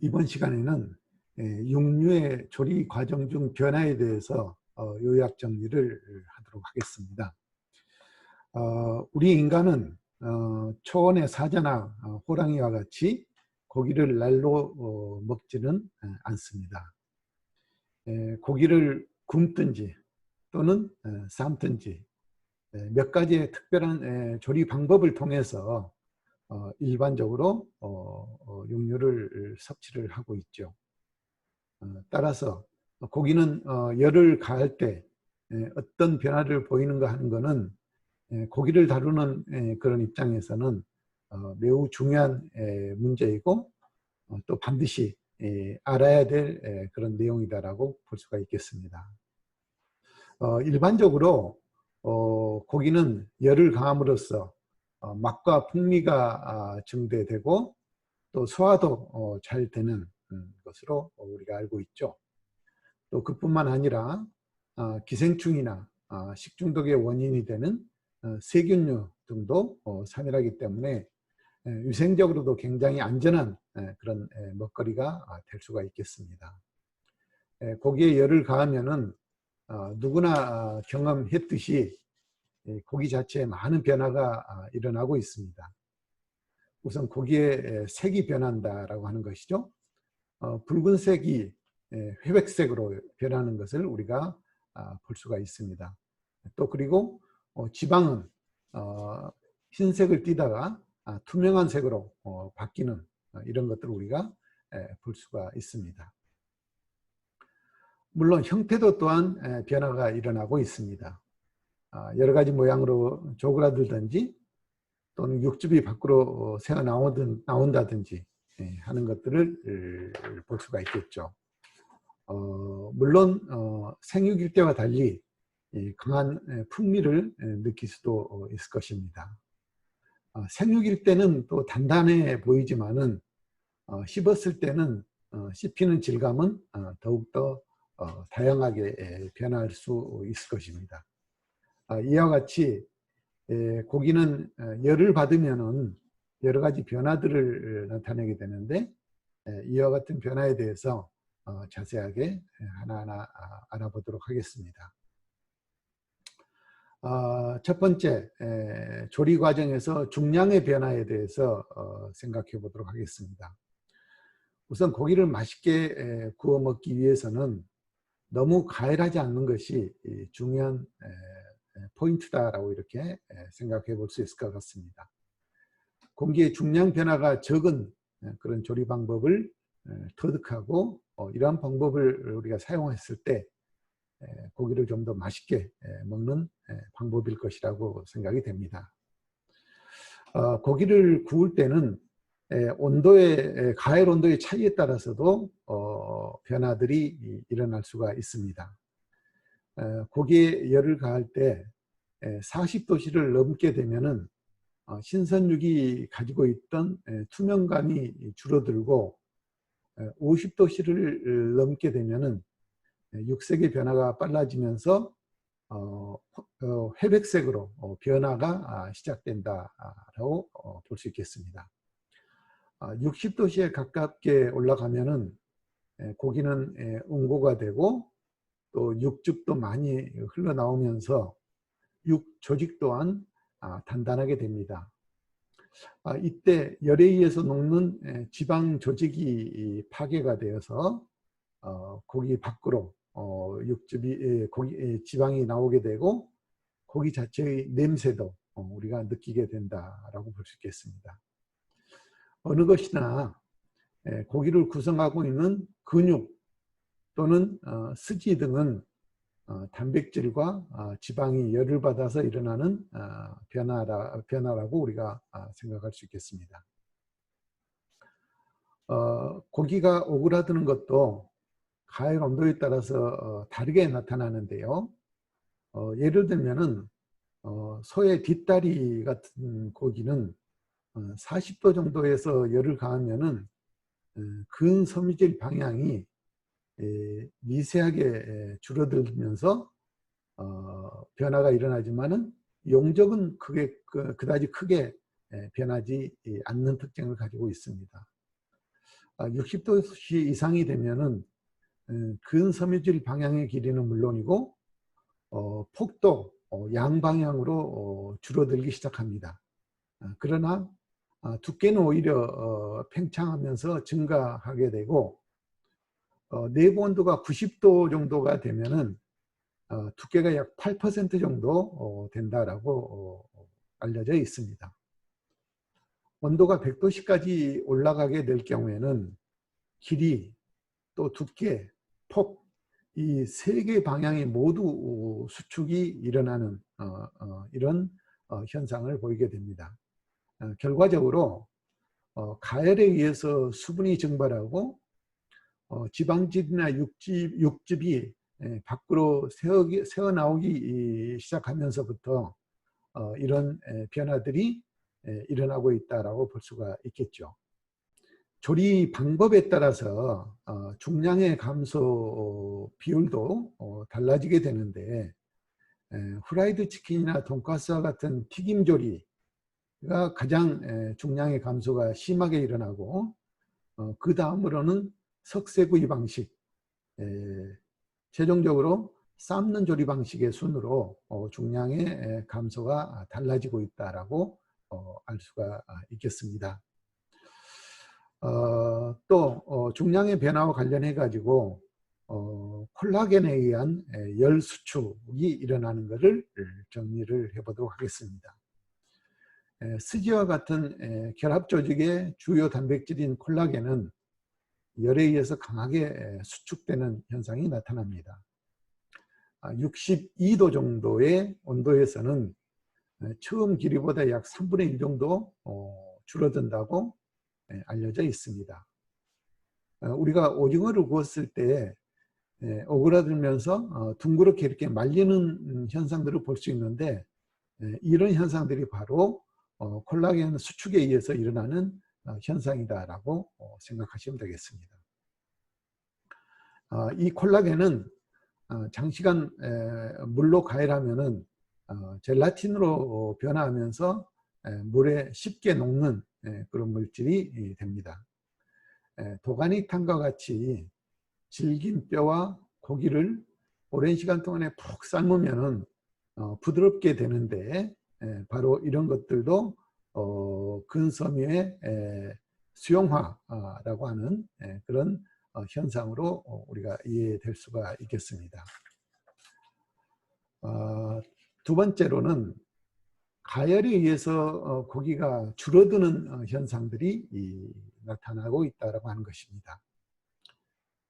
이번 시간에는 예, 육류의 조리 과정 중 변화에 대해서 어, 요약 정리를 하도록 하겠습니다. 어, 우리 인간은 어, 초원의 사자나 호랑이와 같이 고기를 날로 먹지는 않습니다. 예, 고기를 굶든지 또는 삶든지 예, 몇 가지의 특별한 조리 방법을 통해서 일반적으로 육류를 섭취를 하고 있죠. 어, 따라서 고기는 어, 열을 가할 때 어떤 변화를 보이는가 하는 것은 고기를 다루는 그런 입장에서는 어, 매우 중요한 문제이고 또 반드시 알아야 될 그런 내용이다라고 볼 수가 있겠습니다. 일반적으로 고기는 열을 가함으로써 맛과 풍미가 아, 증대되고 또 소화도 잘 되는 것으로 우리가 알고 있죠. 또 그뿐만 아니라 아, 기생충이나 아, 식중독의 원인이 되는 어, 세균류 등도 어, 산이라기 때문에 위생적으로도 굉장히 안전한 그런 먹거리가 아, 될 수가 있겠습니다. 고기에 열을 가하면은 어, 누구나 경험했듯이 고기 자체에 많은 변화가 일어나고 있습니다. 우선 고기의 색이 변한다라고 하는 것이죠. 어, 붉은색이 예, 회백색으로 변하는 것을 우리가 아, 볼 수가 있습니다. 또 그리고 어, 지방은 어, 흰색을 띠다가 아, 투명한 색으로 바뀌는 이런 것들을 우리가 예, 볼 수가 있습니다. 물론 형태도 또한 변화가 일어나고 있습니다. 아, 여러 가지 모양으로 조그라들든지 또는 육즙이 밖으로 새어 나온다든지 예, 하는 것들을 볼 수가 있겠죠. 어, 물론 어, 생육일 때와 달리 강한 풍미를 느낄 수도 있을 것입니다. 어, 생육일 때는 또 단단해 보이지만은 어, 씹었을 때는 어, 씹히는 질감은 어, 더욱더 어, 다양하게 변할 수 있을 것입니다. 아, 이와 같이 고기는 열을 받으면은 여러 가지 변화들을 나타내게 되는데 이와 같은 변화에 대해서 어, 자세하게 하나하나 아, 알아보도록 하겠습니다. 어, 첫 번째 조리 과정에서 중량의 변화에 대해서 어, 생각해 보도록 하겠습니다. 우선 고기를 맛있게 구워 먹기 위해서는 너무 가열하지 않는 것이 중요한 포인트다라고 이렇게 생각해 볼 수 있을 것 같습니다. 공기의 중량 변화가 적은 예, 그런 조리 방법을 예, 터득하고 어, 이러한 방법을 우리가 사용했을 때 예, 고기를 좀 더 맛있게 먹는 방법일 것이라고 생각이 됩니다. 어, 고기를 구울 때는 온도의 가열 온도의 차이에 따라서도 어, 변화들이 일어날 수가 있습니다. 고기에 열을 가할 때 40도씨를 넘게 되면은 어, 신선육이 가지고 있던 투명감이 줄어들고 50도씨를 넘게 되면은 육색의 변화가 빨라지면서 어, 어, 회백색으로 변화가 아, 시작된다라고 볼 수 있겠습니다. 60도씨에 아, 가깝게 올라가면은 고기는 응고가 되고 또 육즙도 많이 흘러나오면서 육 조직 또한 아, 단단하게 됩니다. 아, 이때 열에 의해서 녹는 지방 조직이 파괴가 되어서 어, 고기 밖으로 어, 육즙이 고기 지방이 나오게 되고 고기 자체의 냄새도 어, 우리가 느끼게 된다라고 볼 수 있겠습니다. 어느 것이나 고기를 구성하고 있는 근육 또는 스지 등은 어, 단백질과 어, 지방이 열을 받아서 일어나는 어, 변화라, 변화라고 우리가 생각할 수 있겠습니다. 고기가 오그라드는 것도 가열 온도에 따라서 다르게 나타나는데요. 예를 들면은 소의 뒷다리 같은 고기는 40도 정도에서 열을 가하면은 근섬유질 방향이 미세하게 줄어들면서 어, 변화가 일어나지만은 용적은 크게 그, 그다지 크게 변하지 않는 특징을 가지고 있습니다. 60도씨 이상이 되면은 음, 근섬유질 방향의 길이는 물론이고 어, 폭도 어, 양방향으로 어, 줄어들기 시작합니다. 아, 그러나 아, 두께는 오히려 어, 팽창하면서 증가하게 되고 어, 내부 온도가 90도 정도가 되면은 어, 두께가 약 8% 정도 어, 된다라고 어, 알려져 있습니다. 온도가 100도씨까지 올라가게 될 경우에는 길이 또 두께, 폭, 이 세 개 방향이 모두 수축이 일어나는 어, 어, 이런 어, 현상을 보이게 됩니다. 어, 결과적으로 어, 가열에 의해서 수분이 증발하고 어, 지방질이나 육즙, 육즙이 예, 밖으로 새어기, 새어나오기 시작하면서부터 어, 이런 에, 변화들이 에, 일어나고 있다고 볼 수가 있겠죠. 조리 방법에 따라서 어, 중량의 감소 비율도 어, 달라지게 되는데 에, 후라이드 치킨이나 돈가스와 같은 튀김 조리가 가장 에, 중량의 감소가 심하게 일어나고 어, 그 다음으로는 석쇠구이 방식 에, 최종적으로 삶는 조리 방식의 순으로 어, 중량의 에, 감소가 달라지고 있다라고 어, 알 수가 있겠습니다. 어, 또 어, 중량의 변화와 관련해 가지고 어, 콜라겐에 의한 에, 열 수축이 일어나는 것을 정리를 해보도록 하겠습니다. 에, 스지와 같은 에, 결합 조직의 주요 단백질인 콜라겐은 열에 의해서 강하게 에, 수축되는 현상이 나타납니다. 아, 62도 정도의 온도에서는 에, 처음 길이보다 약 3분의 1 정도 어, 줄어든다고 예, 알려져 있습니다. 어, 우리가 오징어를 구웠을 때 예, 오그라들면서 어, 둥그렇게 이렇게 말리는 현상들을 볼 수 있는데 예, 이런 현상들이 바로 어, 콜라겐 수축에 의해서 일어나는 현상이다라고 생각하시면 되겠습니다. 이 콜라겐은 장시간 물로 가열하면은 젤라틴으로 변화하면서 물에 쉽게 녹는 예, 그런 물질이 됩니다. 예, 도가니탕과 같이 질긴 뼈와 고기를 오랜 시간 동안에 푹 삶으면 어, 부드럽게 되는데 예, 바로 이런 것들도 어, 근섬유의 수용화라고 하는 그런 어, 현상으로 우리가 이해될 수가 있겠습니다. 두 번째로는 가열에 의해서 어, 고기가 줄어드는 어, 현상들이 나타나고 있다고 하는 것입니다.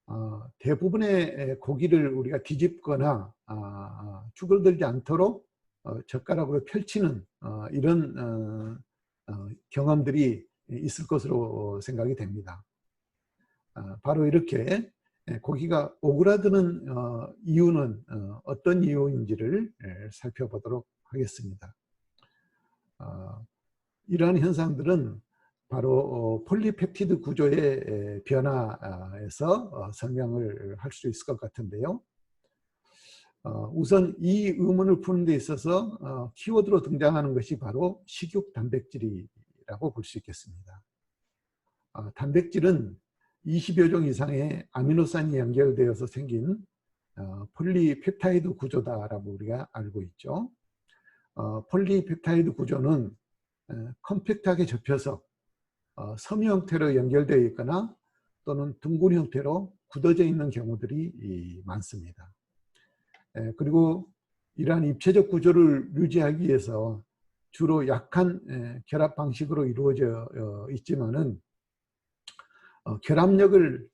어, 대부분의 고기를 우리가 뒤집거나 아, 쭈글들지 않도록 젓가락으로 펼치는 이런 경험들이 있을 것으로 생각이 됩니다. 바로 이렇게 고기가 오그라드는 이유는 어떤 이유인지를 살펴보도록 하겠습니다. 어, 이러한 현상들은 바로 어, 폴리펩티드 구조의 변화에서 어, 설명을 할 수 있을 것 같은데요. 우선 이 의문을 푸는 데 있어서 키워드로 등장하는 것이 바로 식육 단백질이라고 볼 수 있겠습니다. 단백질은 20여 종 이상의 아미노산이 연결되어서 생긴 폴리펩타이드 구조다라고 우리가 알고 있죠. 어, 폴리펩타이드 구조는 에, 컴팩트하게 접혀서 어, 섬유 형태로 연결되어 있거나 또는 둥근 형태로 굳어져 있는 경우들이 이, 많습니다. 에, 그리고 이러한 입체적 구조를 유지하기 위해서 주로 약한 에, 결합 방식으로 이루어져 어, 있지만은 어, 결합력을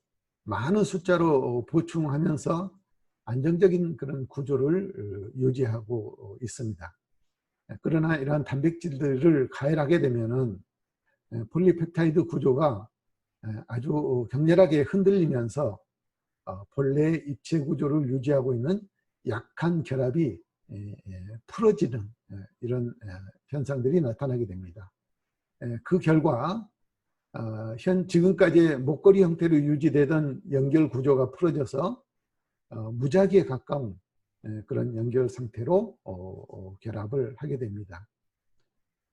많은 숫자로 보충하면서 안정적인 그런 구조를 어, 유지하고 어, 있습니다. 그러나 이러한 단백질들을 가열하게 되면은 폴리펩타이드 구조가 아주 격렬하게 흔들리면서 어, 본래의 입체 구조를 유지하고 있는 약한 결합이 풀어지는 이런 현상들이 나타나게 됩니다. 그 결과 어, 현 지금까지 목걸이 형태로 유지되던 연결 구조가 풀어져서 어, 무작위에 가까운 예, 그런 연결 상태로 어, 어, 결합을 하게 됩니다.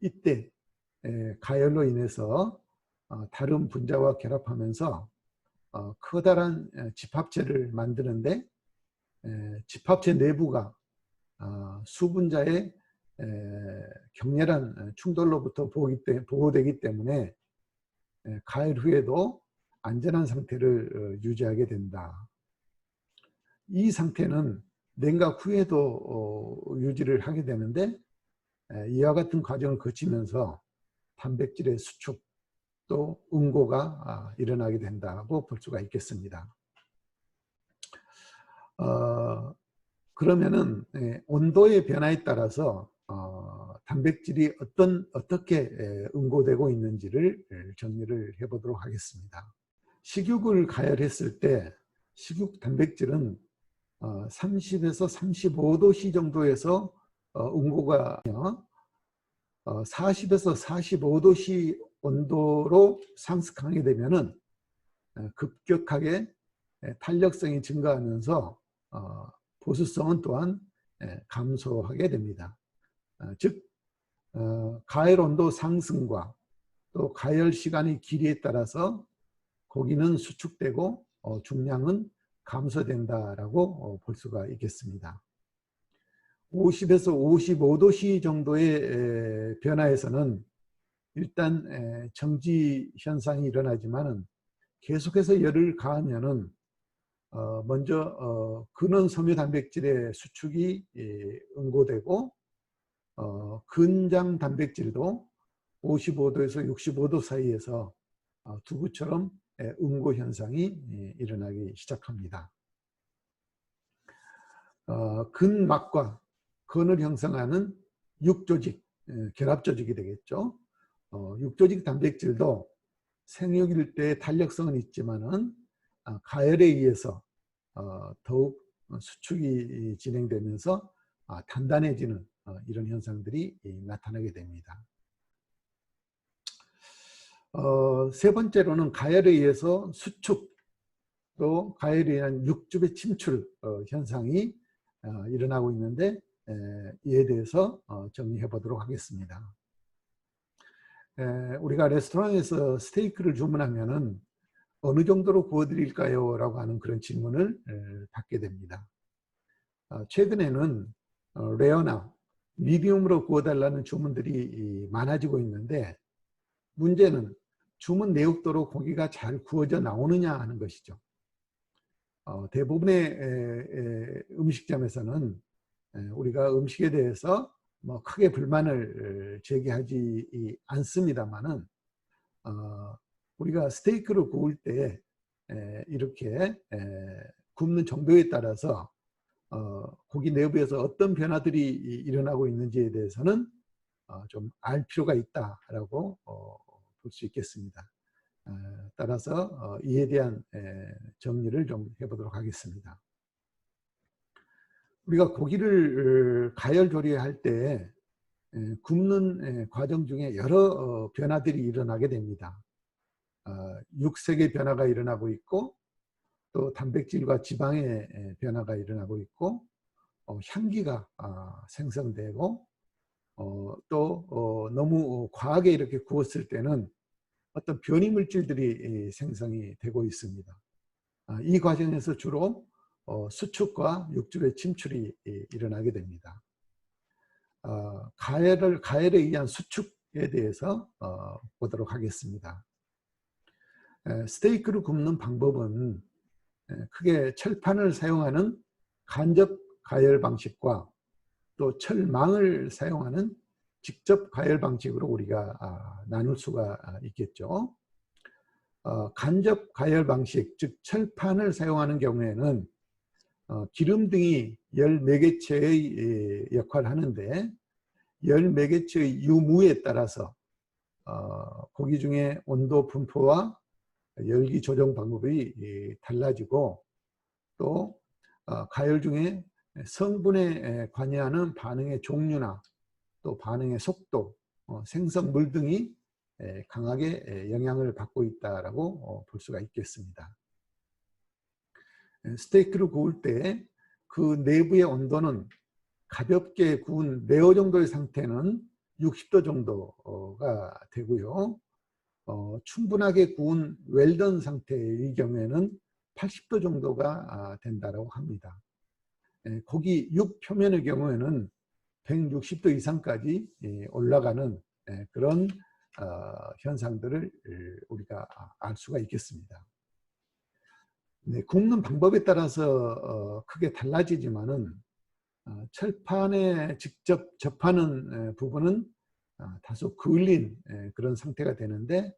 이때 예, 가열로 인해서 어, 다른 분자와 결합하면서 어, 커다란 에, 집합체를 만드는데 에, 집합체 내부가 어, 수분자의 에, 격렬한 충돌로부터 보호되기 때문에 에, 가열 후에도 안전한 상태를 어, 유지하게 된다. 이 상태는 냉각 후에도 어, 유지를 하게 되는데 에, 이와 같은 과정을 거치면서 단백질의 수축 또 응고가 아, 일어나게 된다고 볼 수가 있겠습니다. 어, 그러면은 예, 온도의 변화에 따라서 어, 단백질이 어떤 어떻게 에, 응고되고 있는지를 에, 정리를 해보도록 하겠습니다. 식육을 가열했을 때 식육 단백질은 어, 30에서 35도씨 정도에서 어, 응고가 어, 40에서 45도씨 온도로 상승하게 되면은 어, 급격하게 에, 탄력성이 증가하면서 어, 보수성은 또한 에, 감소하게 됩니다. 어, 즉 어, 가열 온도 상승과 또 가열 시간의 길이에 따라서 고기는 수축되고 어, 중량은 감소된다라고 어, 볼 수가 있겠습니다. 50에서 55도씨 정도의 에, 변화에서는 일단 에, 정지 현상이 일어나지만은 계속해서 열을 가하면은 어, 먼저 어, 근원 섬유 단백질의 수축이 예, 응고되고 어, 근장 단백질도 55도에서 65도 사이에서 어, 두부처럼 예, 응고 현상이 예, 일어나기 시작합니다. 어, 근막과 근을 형성하는 육조직, 예, 결합조직이 되겠죠. 어, 육조직 단백질도 생육일 때 탄력성은 있지만은 아, 가열에 의해서 어, 더욱 수축이 진행되면서 아, 단단해지는 어, 이런 현상들이 나타나게 됩니다. 어, 세 번째로는 가열에 의해서 수축 또 가열에 의한 육즙의 침출 현상이 일어나고 있는데 이에 대해서 정리해 보도록 하겠습니다. 우리가 레스토랑에서 스테이크를 주문하면 은 어느 정도로 구워드릴까요? 라고 하는 그런 질문을 받게 됩니다. 어, 최근에는 어, 레어나 미디움으로 구워달라는 주문들이 많아지고 있는데 문제는 주문 내역도로 고기가 잘 구워져 나오느냐 하는 것이죠. 어, 대부분의 음식점에서는 우리가 음식에 대해서 뭐 크게 불만을 제기하지 않습니다만은 우리가 스테이크를 구울 때 이렇게 굽는 정도에 따라서 어, 고기 내부에서 어떤 변화들이 일어나고 있는지에 대해서는 어, 좀알 필요가 있다라고 어, 볼수 있겠습니다. 따라서 이에 대한 정리를 좀 해보도록 하겠습니다. 우리가 고기를 가열 조리할 때 굽는 과정 중에 여러 변화들이 일어나게 됩니다. 어, 육색의 변화가 일어나고 있고 또 단백질과 지방의 변화가 일어나고 있고 어, 향기가 아, 생성되고 어, 또 너무 과하게 이렇게 구웠을 때는 어떤 변이 물질들이 생성이 되고 있습니다. 아, 이 과정에서 주로 수축과 육즙의 침출이 일어나게 됩니다. 가열을 가열에 의한 수축에 대해서 보도록 하겠습니다. 스테이크를 굽는 방법은 크게 철판을 사용하는 간접 가열 방식과 또 철망을 사용하는 직접 가열 방식으로 우리가 아, 나눌 수가 있겠죠. 어, 간접 가열 방식, 즉 철판을 사용하는 경우에는 어, 기름 등이 열 매개체의 역할을 하는데 열 매개체의 유무에 따라서 어, 고기 중에 온도 분포와 열기 조정 방법이 달라지고 또 어, 가열 중에 성분에 관여하는 반응의 종류나 또 반응의 속도, 어, 생성물 등이 강하게 영향을 받고 있다라고 어, 볼 수가 있겠습니다. 스테이크를 구울 때 그 내부의 온도는 가볍게 구운 레어 정도의 상태는 60도 정도가 되고요. 어, 충분하게 구운 웰던 상태의 경우에는 80도 정도가 아, 된다고 합니다. 예, 고기 육 표면의 경우에는 160도 이상까지 예, 올라가는 예, 그런 어, 현상들을 우리가 알 수가 있겠습니다. 네, 굽는 방법에 따라서 어, 크게 달라지지만은 어, 철판에 직접 접하는 부분은 아, 다소 그을린 그런 상태가 되는데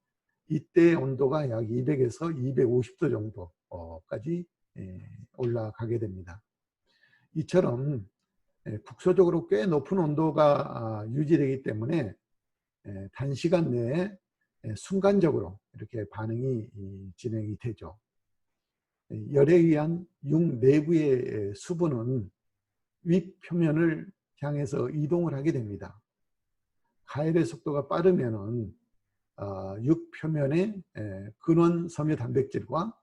이때 온도가 약 200에서 250도 정도까지 올라가게 됩니다. 이처럼 국소적으로 꽤 높은 온도가 아, 유지되기 때문에 단시간 내에 순간적으로 이렇게 반응이 진행이 되죠. 열에 의한 육 내부의 수분은 윗 표면을 향해서 이동을 하게 됩니다. 가열의 속도가 빠르면은 어, 육 표면의 근원 섬유 단백질과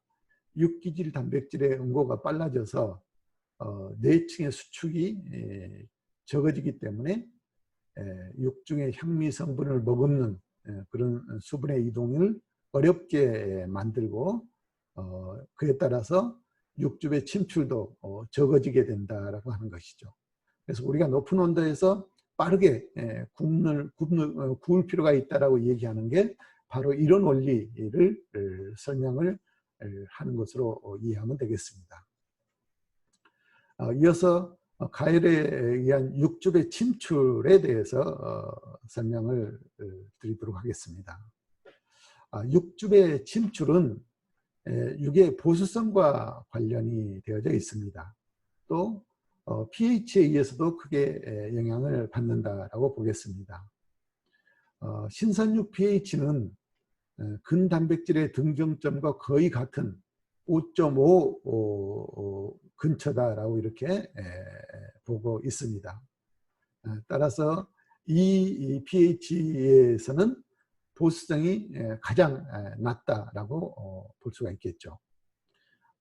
육기질 단백질의 응고가 빨라져서 어, 내층의 수축이 적어지기 때문에 육중의 향미 성분을 머금는 그런 수분의 이동을 어렵게 만들고 어, 그에 따라서 육즙의 침출도 어, 적어지게 된다라고 하는 것이죠. 그래서 우리가 높은 온도에서 빠르게 굽는, 굽는, 어, 구울 필요가 있다라고 얘기하는 게 바로 이런 원리를 설명을 하는 것으로 이해하면 되겠습니다. 이어서 가열에 의한 육즙의 침출에 대해서 설명을 드리도록 하겠습니다. 아, 육즙의 침출은 육의 보수성과 관련이 되어져 있습니다. 또 어, pH에 의해서도 크게 영향을 받는다라고 보겠습니다. 어, 신선육 pH는 근단백질의 등정점과 거의 같은 5.5 근처다라고 이렇게 보고 있습니다. 어, 따라서 이 pH에서는 보수성이 가장 낮다라고 어, 볼 수가 있겠죠.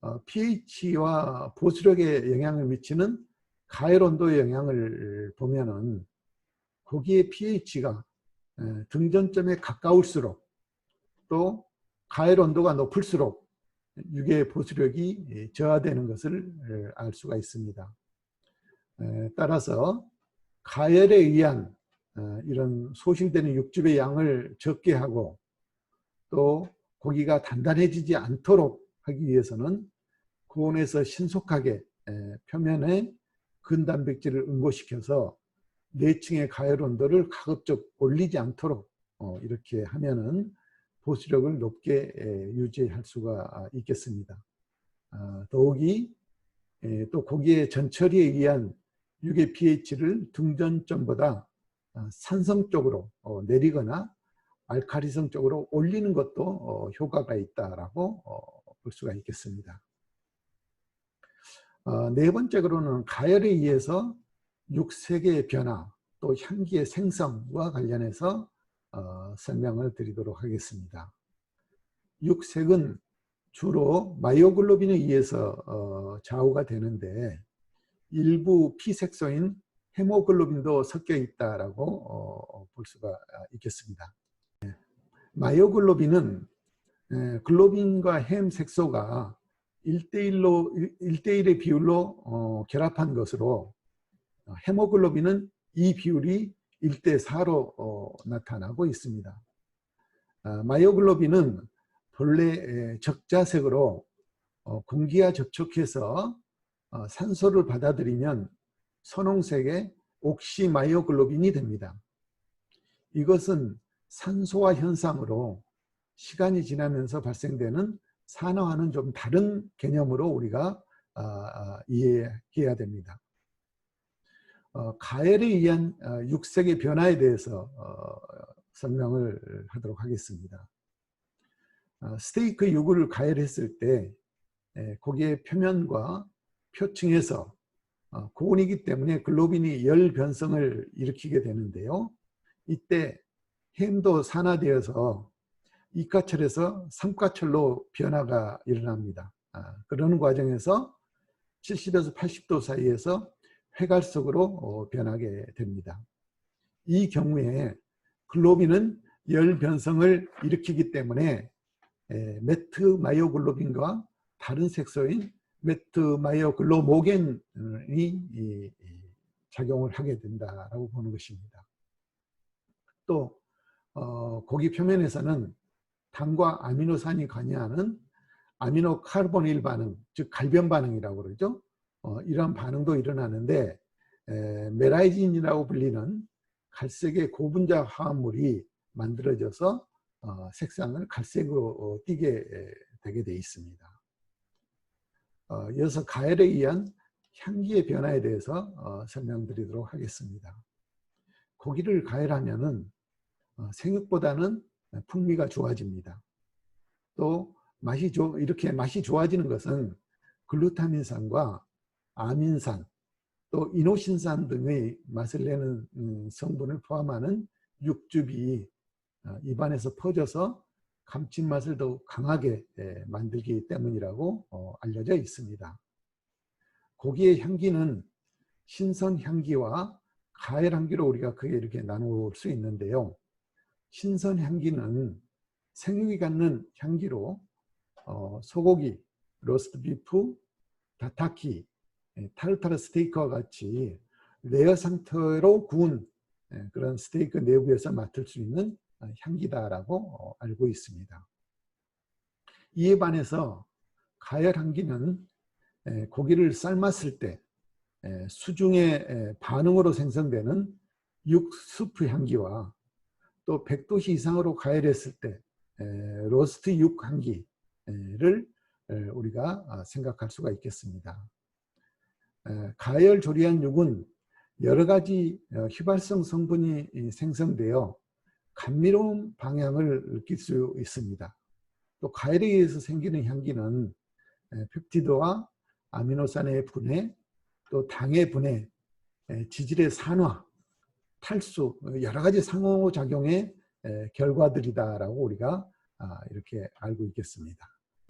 어, pH와 보수력에 영향을 미치는 가열 온도의 영향을 보면은 거기에 pH가 등전점에 가까울수록 또 가열 온도가 높을수록 육의 보수력이 저하되는 것을 알 수가 있습니다. 따라서 가열에 의한 어, 이런 소실되는 육즙의 양을 적게 하고 또 고기가 단단해지지 않도록 하기 위해서는 고온에서 신속하게 표면에 근단백질을 응고시켜서 내층의 가열 온도를 가급적 올리지 않도록 어, 이렇게 하면은 보수력을 높게 유지할 수가 있겠습니다. 아, 더욱이 또 고기의 전처리에 의한 육의 pH를 등전점보다 어, 산성 쪽으로 어, 내리거나 알카리성 쪽으로 올리는 것도 어, 효과가 있다라고 볼 수가 있겠습니다. 네 번째로는 가열에 의해서 육색의 변화 또 향기의 생성과 관련해서 설명을 드리도록 하겠습니다. 육색은 주로 마이오글로빈에 의해서 좌우가 되는데 일부 피색소인 헤모글로빈도 섞여 있다라고 어, 볼 수가 있겠습니다. 네. 마이오글로빈은 글로빈과 햄 색소가 1대1로 1대1의 비율로 어, 결합한 것으로 어, 헤모글로빈은 이 비율이 1대4로 어, 나타나고 있습니다. 아, 마이오글로빈은 본래 적자색으로 어, 공기와 접촉해서 어, 산소를 받아들이면 선홍색의 옥시마이오글로빈이 됩니다. 이것은 산소화 현상으로 시간이 지나면서 발생되는 산화와는 좀 다른 개념으로 우리가 아, 아, 이해해야 됩니다. 어, 가열에 의한 어, 육색의 변화에 대해서 어, 설명을 하도록 하겠습니다. 스테이크 육을 가열했을 때 고기의 표면과 표층에서 어, 고온이기 때문에 글로빈이 열 변성을 일으키게 되는데요. 이때 햄도 산화되어서 이가철에서 삼가철로 변화가 일어납니다. 아, 그러는 과정에서 70에서 80도 사이에서 회갈속으로 어, 변하게 됩니다. 이 경우에 글로빈은 열 변성을 일으키기 때문에 에, 메트 마이오글로빈과 다른 색소인 메트 마이오글로모겐이 이- 이 작용을 하게 된다라고 보는 것입니다. 또 어, 고기 표면에서는 당과 아미노산이 관여하는 아미노 카르보닐 반응, 즉 갈변 반응이라고 그러죠. 어, 이러한 반응도 일어나는데 에, 메라이진이라고 불리는 갈색의 고분자 화합물이 만들어져서 어, 색상을 갈색으로 어, 에, 되게 돼 있습니다. 어, 이어서 가열에 의한 향기의 변화에 대해서 어, 설명드리도록 하겠습니다. 고기를 가열하면 은 어, 생육보다는 풍미가 좋아집니다. 또 맛이 좋 이렇게 맛이 좋아지는 것은 글루타민산과 아민산 또 이노신산 등의 맛을 내는 음, 성분을 포함하는 육즙이 어, 입안에서 퍼져서 감칠맛을 더욱 강하게 예, 만들기 때문이라고 어, 알려져 있습니다. 고기의 향기는 신선 향기와 가열 향기로 우리가 크게 이렇게 나눌 수 있는데요. 신선 향기는 생육이 갖는 향기로 어, 소고기, 로스트 비프, 다타키, 예, 타르타르 스테이크와 같이 레어 상태로 구운 예, 그런 스테이크 내부에서 맡을 수 있는 어, 향기다라고 어, 알고 있습니다. 이에 반해서 가열 향기는 에, 고기를 삶았을 때 에, 수중의 에, 반응으로 생성되는 육수프 향기와 또 100도씨 이상으로 가열했을 때 에, 로스트 육 향기를 에, 우리가 아, 생각할 수가 있겠습니다. 에, 가열 조리한 육은 여러 가지 어, 휘발성 성분이 이, 생성되어 감미로운 방향을 느낄 수 있습니다. 또 가열에 의해서 생기는 향기는 에, 펩티드와 아미노산의 분해, 또 당의 분해, 에, 지질의 산화, 탈수, 어, 여러 가지 상호작용의 에, 결과들이다라고 우리가 아, 이렇게 알고 있겠습니다.